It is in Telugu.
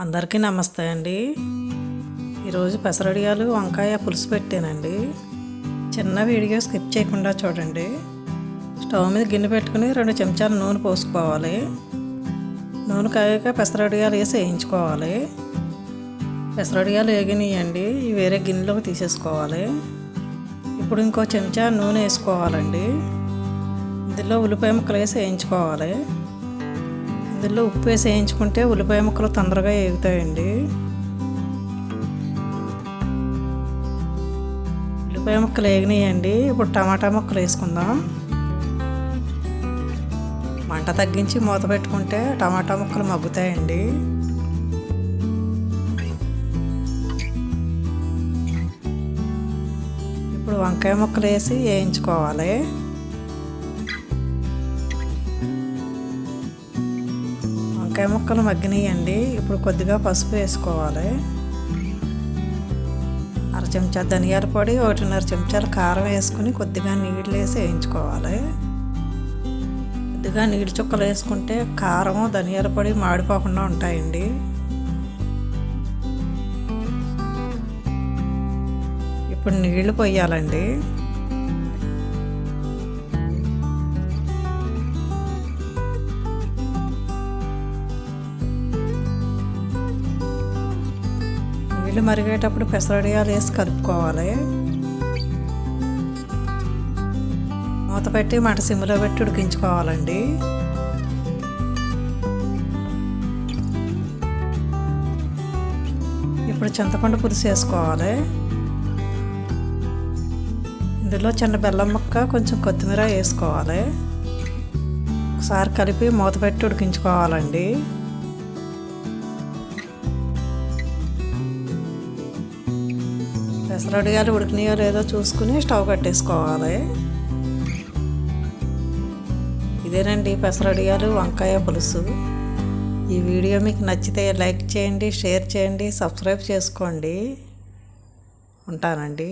అందరికీ నమస్తే అండి. ఈరోజు పెసరడియాలు వంకాయ పులుసు పెట్టానండి. చిన్న వీడియో స్కిప్ చేయకుండా చూడండి. స్టవ్ మీద గిన్నె పెట్టుకుని రెండు చెంచాల నూనె పోసుకోవాలి. నూనె కాగాక పెసరడియాలు వేసి వేయించుకోవాలి. పెసరడియాలు వేగినాయండి. ఇవి వేరే గిన్నెలోకి తీసేసుకోవాలి. ఇప్పుడు ఇంకో చెంచా నూనె వేసుకోవాలండి. ఇందులో ఉల్లిపాయ ముక్కలు వేసి వేయించుకోవాలి. అందులో ఉప్పు వేసి వేయించుకుంటే ఉల్లిపాయ ముక్కలు తొందరగా వేగుతాయండి ఉల్లిపాయ ముక్కలు వేగినాయండి ఇప్పుడు టమాటా ముక్కలు వేసుకుందాం. మంట తగ్గించి మూత పెట్టుకుంటే టమాటా ముక్కలు మగ్గుతాయండి. ఇప్పుడు వంకాయ ముక్కలు వేసి వేయించుకోవాలి. వంకాయ ముక్కలు మగ్గినాయండి. ఇప్పుడు కొద్దిగా పసుపు వేసుకోవాలి. అర చెంచా ధనియాల పొడి ఒకటిన్నర చెంచాల కారం వేసుకుని కొద్దిగా నీళ్ళు వేసి వేయించుకోవాలి. కొద్దిగా నీళ్ళు చుక్కలు వేసుకుంటే కారం ధనియాల పొడి మాడిపోకుండా ఉంటాయండి. ఇప్పుడు నీళ్ళు పోయాలండి. నీళ్ళు మరిగేటప్పుడు పెసరడియాలు వేసి కలుపుకోవాలి. మూత పెట్టి మట సిమ్లో పెట్టి ఉడికించుకోవాలండి. ఇప్పుడు చింతపండు పులుసు వేసుకోవాలి. ఇందులో చిన్న బెల్లం ముక్క కొంచెం కొత్తిమీర వేసుకోవాలి. ఒకసారి కలిపి మూత పెట్టి ఉడికించుకోవాలండి. పెసరడియాలు ఉడికినాయో లేదో చూసుకుని స్టవ్ కట్టేసుకోవాలి. ఇదేనండి పెసరడియాలు వంకాయ పులుసు. ఈ వీడియో మీకు నచ్చితే లైక్ చేయండి షేర్ చేయండి సబ్స్క్రైబ్ చేసుకోండి. ఉంటానండి.